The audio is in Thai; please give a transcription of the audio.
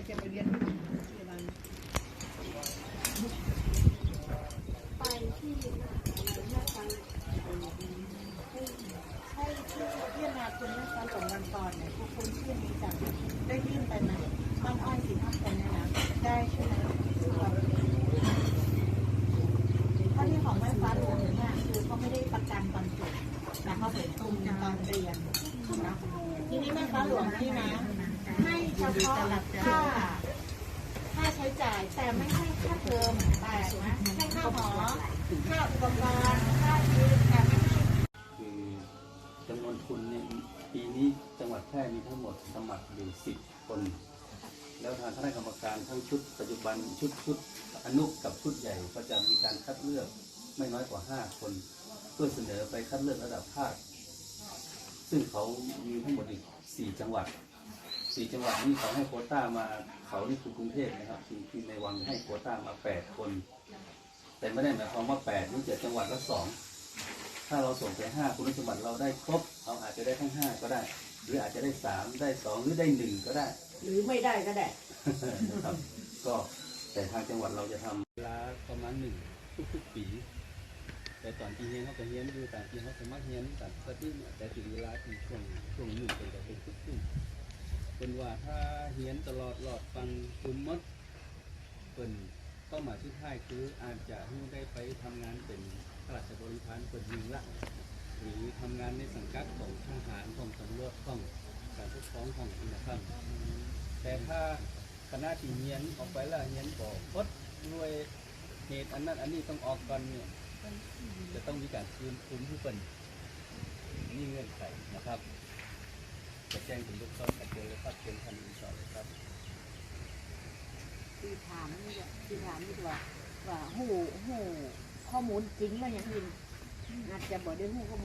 กจะไปเรียนที่บ้ไหน้าฟังใที่พิาคุณนักการส่งงานก่อนเนี่ยพวกคุณที่มีจากได้ยื่นไปไหมบ้นอ้อยสีทับกันเนี่ยนะได้ใช่ไหมข้อที่ของแม่ฟ้าหลวงเนี่ยคือเขาไม่ได้ประกันตอนจบแต่เขาเป็ตุนตอนเรียนนะทีนี้แม่ฟ้าหลวงนี่นะ ให้เฉพาะค่าค่าใช้จ่ายแต่ไม่ใช่ค่าเทอมแต่นะให้ค่าหมอค่าอุปกรณ์ค่าชีวิแต่ไม่ให้คือจำนวนทุนเนี่ยปีนี้จังหวัดแพร่มีทั้งหมดสมัครอยู่สิบคน แล้วทางคณะกรรมการทั้งชุดปัจจุบันชุดชุดอนุกับชุดใหญ่ประจำมีการคัดเลือกไม่น้อยกว่าห้าคน เพื่อเสนอไปคัดเลือกระดับภาคซึ่งเขามีทั้งหมดอีกสี่จังหวัด สี่จังหวัดนี้เขาให้โควต้ามาเขานี่คือกรุงเทพนะครับที่ที่ในวังให้โควต้ามาแปดคน แต่ไม่ได้หมายความว่าแปดนี่เจ็ดจังหวัดละสองถ้าเราส่งไปห้าคุณสมบัติเราได้ครบเราอาจจะได้ทั้งห้าก็ได้ หรืออาจจะได้สามได้สองหรือได้หนึ่งก็ได้ หรือไม่ได้ก็ได้นะครับ ก็แต่ทางจังหวัดเราจะทำเวลาประมาณหนึ่งทุกๆปีแต่ตอนที่เฮียนเขาก็เฮียนอยู่ต่างที่เขาสมัครเฮียนต่างสติเนี่ยแต่ถึงเวลาที่ช่วงช่วงหนึ่งเป็นก็เป็นทุกทุก เป็นว่าถ้าเฮียนตลอดหลอดฟังคุณมดเป็นเป้าหมายที่ท้ายคืออาจจะให้ได้ไปทำงานเป็นข้าราชบริพารเป็นหนึ่งละหรือทำงานในสังกัดของทหารของตำรวจของการปกครองของอินนะครับแต่ถ้าคณะที่เงียนออกไปล้วเงียนบอกพดด้วยเหตุอันนั้นอันนี้ต้องออกก่อนเนี่ยจะต้องมีการคืนทุนผู้เป็นนี่เงื่อนไขนะครับ แจ้งถึงลูกต้นกับเจนแลยครับเชิญท่านอินชาเลยครับที่ถามนี่แหละที่ถามนี่ว่าว่าหูหูข้อมูลจริงไหมยังอินอาจจะบอกได้หูข้อมูล